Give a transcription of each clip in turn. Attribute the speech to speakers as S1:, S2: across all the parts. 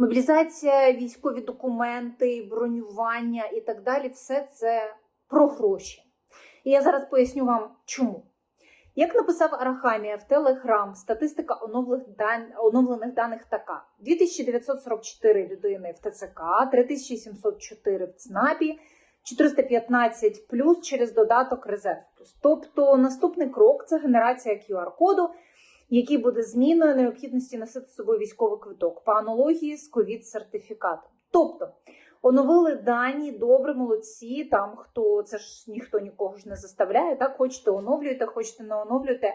S1: Мобілізація, військові документи, бронювання і так далі все це про гроші. І я зараз поясню вам чому. Як написав Арахамія в Телеграм, статистика оновлених, дан... оновлених даних така: 2944 людини в ТЦК, 3704 в ЦНАПі, 415 плюс через додаток Резерв Тобто наступний крок це генерація QR-коду, який буде зміною необхідності носити з собою військовий квиток по аналогії з ковід-сертифікатом. Тобто оновили дані, добре, молодці. Там хто це ж ніхто нікого ж не заставляє. Так, хочете оновлюєте, хочете не оновлюєте.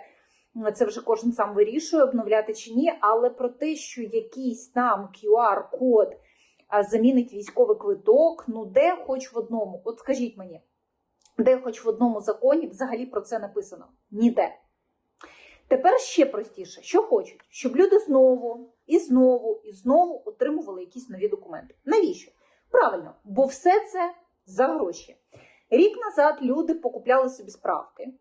S1: Це вже кожен сам вирішує, обновляти чи ні. Але про те, що якийсь там QR-код замінить військовий квиток, ну де хоч в одному, от скажіть мені, де хоч в одному законі взагалі про це написано? Ніде. Тепер ще простіше, що хочуть, щоб люди знову і знову і знову отримували якісь нові документи. Навіщо? Правильно, бо все це за гроші. Рік назад люди покупляли собі справки. Е,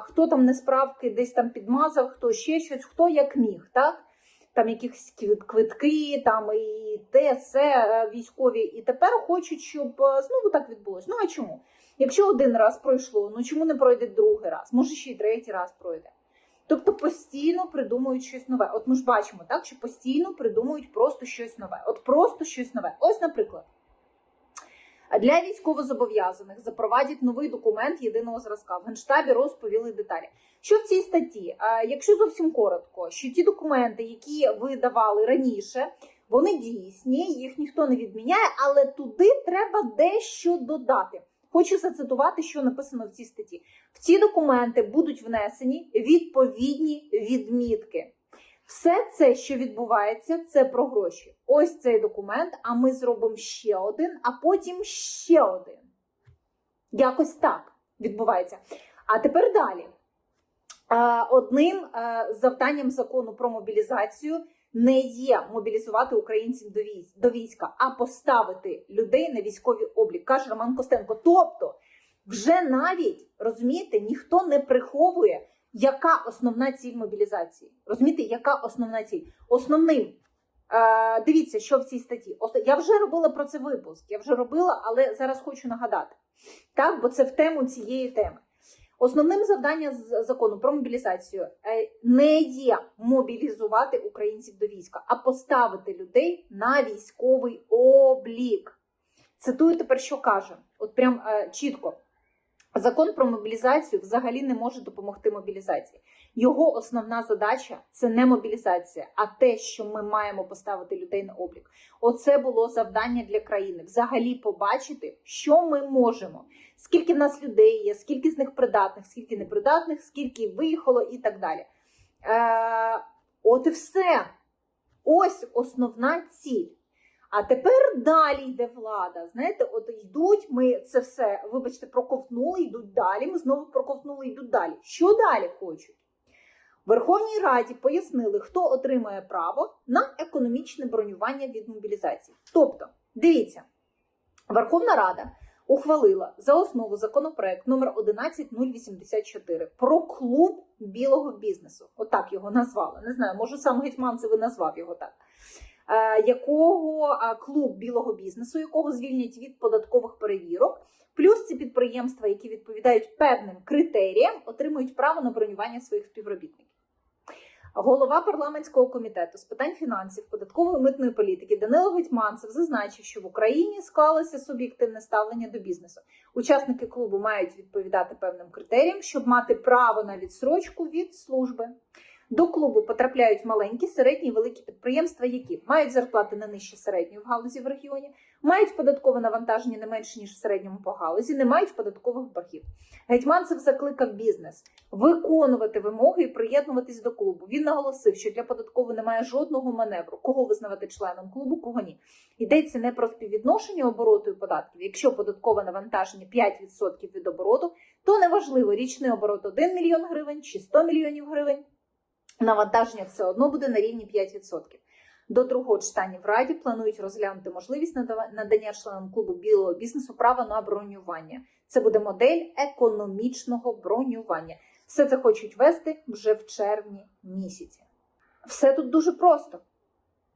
S1: хто там не справки десь там підмазав, хто ще щось, хто як міг, так? Там якісь квитки, там і те, все е, військові. І тепер хочуть, щоб е, знову так відбулось. Ну а чому? Якщо один раз пройшло, ну чому не пройде другий раз? Може, ще й третій раз пройде. Тобто постійно придумують щось нове. От ми ж бачимо, так, що постійно придумують просто щось нове. От просто щось нове. Ось, наприклад, для військовозобов'язаних запровадять новий документ єдиного зразка. В Генштабі розповіли деталі. Що в цій статті? Якщо зовсім коротко, що ті документи, які ви давали раніше, вони дійсні, їх ніхто не відміняє, але туди треба дещо додати. Хочу зацитувати, що написано в цій статті. В ці документи будуть внесені відповідні відмітки. Все це, що відбувається, це про гроші. Ось цей документ, а ми зробимо ще один, а потім ще один. Якось так відбувається. А тепер далі. Одним е, завданням закону про мобілізацію не є мобілізувати українців до війська, а поставити людей на військовий облік, каже Роман Костенко. Тобто, вже навіть розумієте, ніхто не приховує, яка основна ціль мобілізації. Розумієте, яка основна ціль? Основним. Е, дивіться, що в цій статті. Я вже робила про це випуск. Я вже робила, але зараз хочу нагадати. Так, бо це в тему цієї теми. Основним завданням закону про мобілізацію е, не є мобілізувати українців до війська, а поставити людей на військовий облік. Цитую тепер, що каже, от прям е, чітко. Закон про мобілізацію взагалі не може допомогти мобілізації. Його основна задача це не мобілізація, а те, що ми маємо поставити людей на облік. Оце було завдання для країни. Взагалі побачити, що ми можемо, скільки в нас людей є, скільки з них придатних, скільки непридатних, скільки виїхало і так далі. Е, от і все. Ось основна ціль. А тепер далі йде влада. Знаєте, от йдуть, ми це все, вибачте, проковтнули, йдуть далі. Ми знову проковтнули, йдуть далі. Що далі хочуть? Верховній Раді пояснили, хто отримає право на економічне бронювання від мобілізації. Тобто, дивіться, Верховна Рада ухвалила за основу законопроект номер 11084 про клуб білого бізнесу. Отак його назвали. Не знаю, може сам Гетьманцев і назвав його так. Е, якого е, клуб білого бізнесу, якого звільнять від податкових перевірок. Плюс ці підприємства, які відповідають певним критеріям, отримують право на бронювання своїх співробітників. Голова парламентського комітету з питань фінансів, податкової митної політики Данило Гетьманцев зазначив, що в Україні склалося суб'єктивне ставлення до бізнесу. Учасники клубу мають відповідати певним критеріям, щоб мати право на відсрочку від служби. До клубу потрапляють маленькі, середні і великі підприємства, які мають зарплати не нижче середньої в галузі в регіоні, мають податкове навантаження не менше ніж в середньому по галузі, не мають податкових боргів. Гетьманцев закликав бізнес виконувати вимоги і приєднуватись до клубу. Він наголосив, що для податкової немає жодного маневру, кого визнавати членом клубу, кого ні. Йдеться не про співвідношення обороту і податків. Якщо податкове навантаження 5% від обороту, то неважливо річний оборот 1 мільйон гривень чи 100 мільйонів гривень навантаження все одно буде на рівні 5%. До другого читання в Раді планують розглянути можливість надання членам клубу білого бізнесу права на бронювання. Це буде модель економічного бронювання. Все це хочуть вести вже в червні місяці. Все тут дуже просто.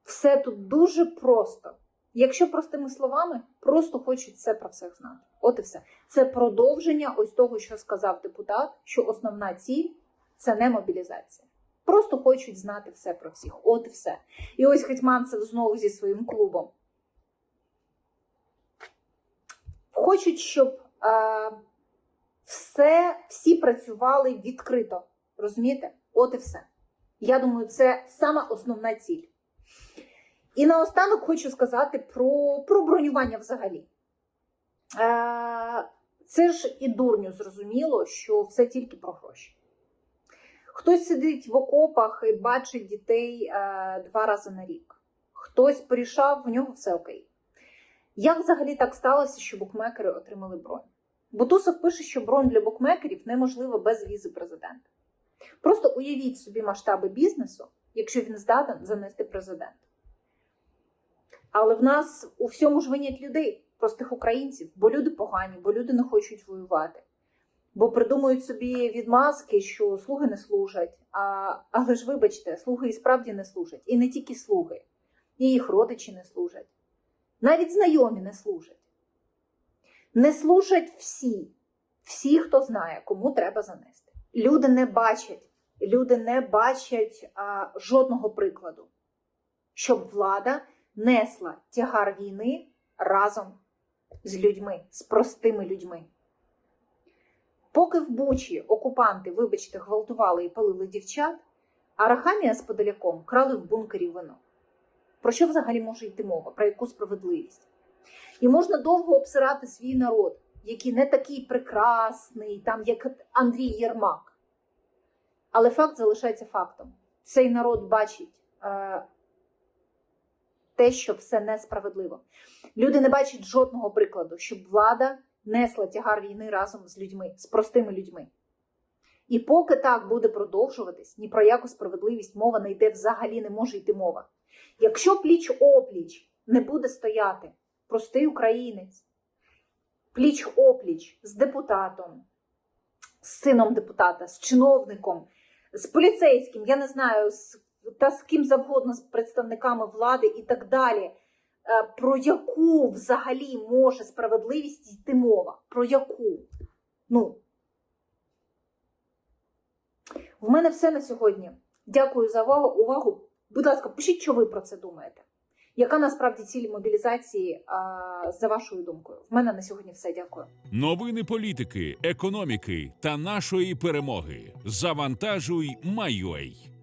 S1: Все тут дуже просто. Якщо простими словами, просто хочуть все про всіх знати. От і все. Це продовження ось того, що сказав депутат, що основна ціль це не мобілізація. Просто хочуть знати все про всіх. От і все. І ось Гетьманцев знову зі своїм клубом. Хочуть, щоб е, все, всі працювали відкрито. Розумієте? От і все. Я думаю, це сама основна ціль. І наостанок хочу сказати про, про бронювання взагалі. Е, це ж і дурню зрозуміло, що все тільки про гроші. Хтось сидить в окопах і бачить дітей е, два рази на рік. Хтось порішав, в нього все окей. Як взагалі так сталося, що букмекери отримали бронь? Бутусов пише, що бронь для букмекерів неможлива без візи президента. Просто уявіть собі масштаби бізнесу, якщо він здатен занести президент. Але в нас у всьому ж винять людей, простих українців, бо люди погані, бо люди не хочуть воювати. Бо придумують собі відмазки, що слуги не служать. А, але ж вибачте, слуги і справді не служать. І не тільки слуги, і їх родичі не служать. Навіть знайомі не служать. Не служать всі, всі, хто знає, кому треба занести. Люди не бачать, люди не бачать а, жодного прикладу, щоб влада несла тягар війни разом з людьми, з простими людьми. Поки в Бучі окупанти, вибачте, гвалтували і палили дівчат, а Рахамія з Подоляком крали в бункері вино. Про що взагалі може йти мова? Про яку справедливість? І можна довго обсирати свій народ, який не такий прекрасний, там як Андрій Єрмак. Але факт залишається фактом. Цей народ бачить е, те, що все несправедливо. Люди не бачать жодного прикладу, щоб влада несла тягар війни разом з людьми, з простими людьми. І поки так буде продовжуватись, ні про яку справедливість мова не йде взагалі не може йти мова. Якщо пліч опліч не буде стояти простий українець, пліч опліч з депутатом, з сином депутата, з чиновником, з поліцейським, я не знаю, з, та з ким завгодно, з представниками влади і так далі. Е, Про яку взагалі може справедливість йти мова? Про яку? Ну. В мене все на сьогодні. Дякую за увагу. Будь ласка, пишіть, що ви про це думаєте. Яка насправді ціль мобілізації а, за вашою думкою? В мене на сьогодні все. Дякую.
S2: Новини політики, економіки та нашої перемоги. Завантажуй, майой.